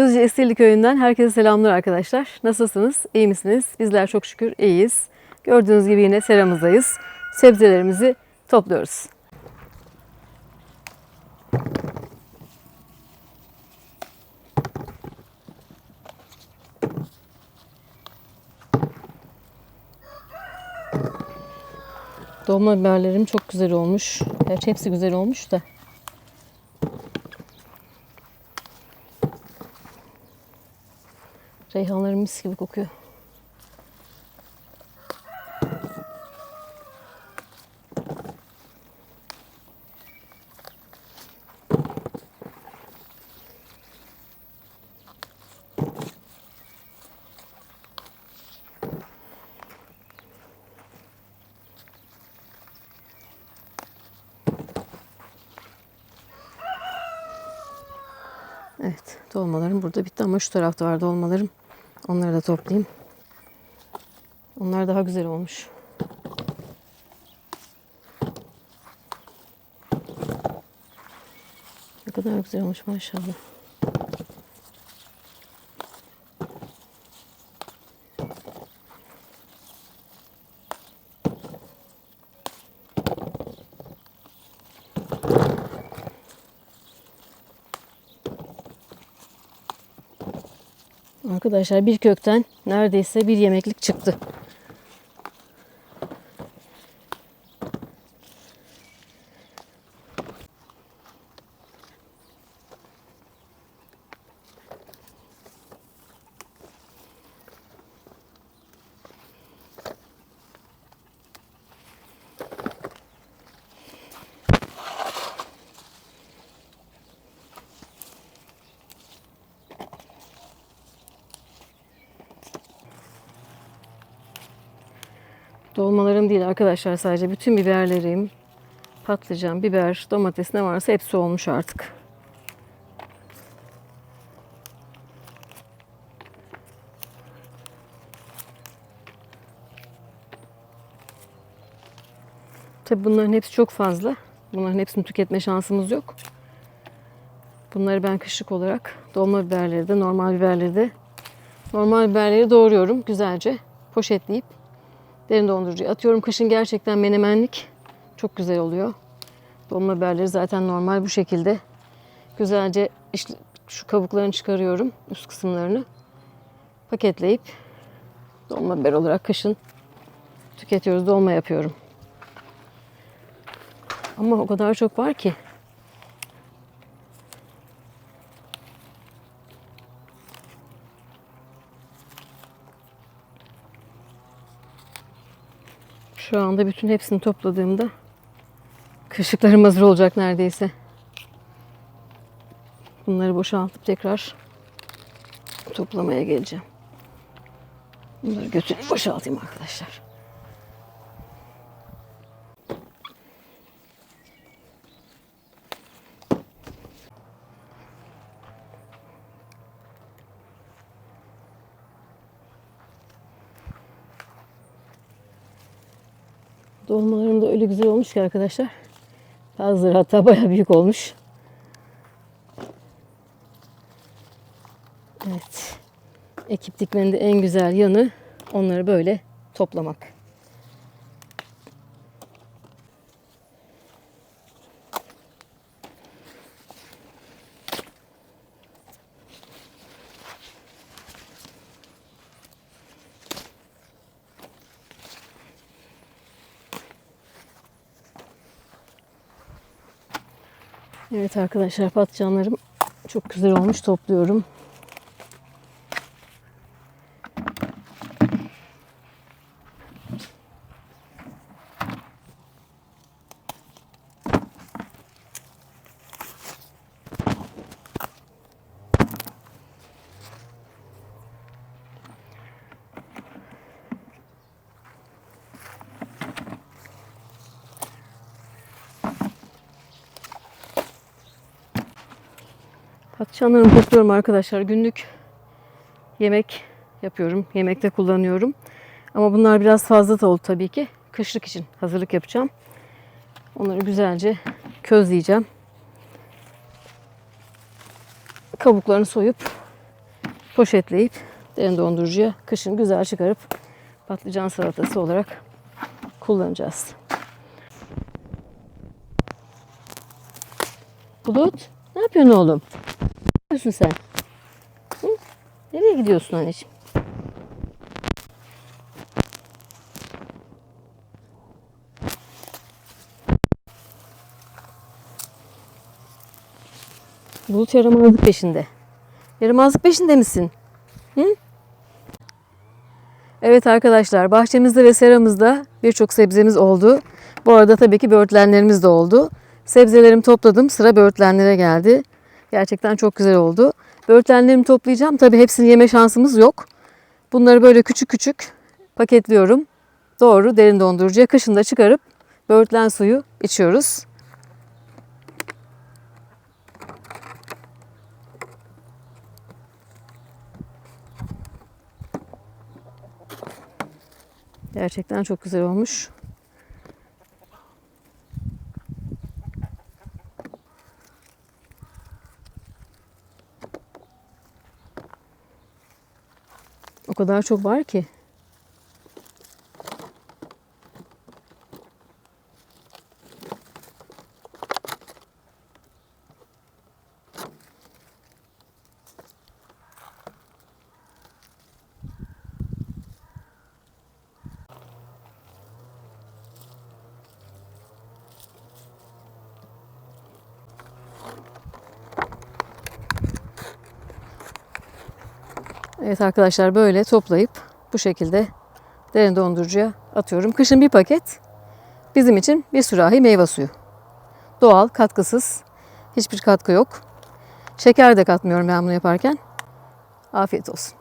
Düzce İstilli Köyü'nden herkese selamlar arkadaşlar. Nasılsınız? İyi misiniz? Bizler çok şükür iyiyiz. Gördüğünüz gibi yine seramızdayız. Sebzelerimizi topluyoruz. Dolma biberlerim çok güzel olmuş. Gerçi hepsi güzel olmuş da. Reyhanlarım mis gibi kokuyor. Evet, dolmalarım burada bitti ama şu tarafta var dolmalarım. Onları da toplayayım. Onlar daha güzel olmuş. Ne kadar güzel olmuş maşallah. Arkadaşlar bir kökten neredeyse bir yemeklik çıktı. Dolmalarım değil arkadaşlar sadece bütün biberlerim, patlıcan, biber, domates ne varsa hepsi olmuş artık. Tabi bunların hepsi çok fazla. Bunların hepsini tüketme şansımız yok. Bunları ben kışlık olarak dolma biberleri de normal biberleri de normal biberleri doğruyorum güzelce poşetleyip derin dondurucuya atıyorum. Kışın gerçekten menemenlik çok güzel oluyor. Dolma biberleri zaten normal bu şekilde. Güzelce işte şu kabuklarını çıkarıyorum. Üst kısımlarını. Paketleyip dolma biber olarak kışın tüketiyoruz. Dolma yapıyorum. Ama o kadar çok var ki. Şu anda bütün hepsini topladığımda kışlıklarım hazır olacak neredeyse. Bunları boşaltıp tekrar toplamaya geleceğim. Bunları götürüp boşaltayım arkadaşlar. Dolmalarım da öyle güzel olmuş ki arkadaşlar. Bazıları hatta bayağı büyük olmuş. Evet. Ekip dikmenin de en güzel yanı onları böyle toplamak. Evet arkadaşlar patlıcanlarım çok güzel olmuş topluyorum. Patlıcanlarımı topluyorum arkadaşlar. Günlük yemek yapıyorum. Yemekte kullanıyorum. Ama bunlar biraz fazla da oldu tabii ki. Kışlık için hazırlık yapacağım. Onları güzelce közleyeceğim. Kabuklarını soyup poşetleyip derin dondurucuya kışın güzel çıkarıp patlıcan salatası olarak kullanacağız. Bulut, ne yapıyorsun oğlum? Ne yapıyorsun sen? Hı? Nereye gidiyorsun anneciğim? Bulut yaramazlık peşinde. Yaramazlık peşinde misin? Hı? Evet arkadaşlar bahçemizde ve seramızda birçok sebzemiz oldu. Bu arada tabii ki böğürtlenlerimiz de oldu. Sebzelerimi topladım sıra böğürtlenlere geldi. Gerçekten çok güzel oldu. Böğürtlenlerimi toplayacağım. Tabii hepsini yeme şansımız yok. Bunları böyle küçük küçük paketliyorum. Doğru derin dondurucuya kışında çıkarıp böğürtlen suyu içiyoruz. Gerçekten çok güzel olmuş. Kadar çok var ki. Evet arkadaşlar böyle toplayıp bu şekilde derin dondurucuya atıyorum. Kışın bir paket bizim için bir sürahi meyve suyu. Doğal, katkısız. Hiçbir katkı yok. Şeker de katmıyorum ben bunu yaparken. Afiyet olsun.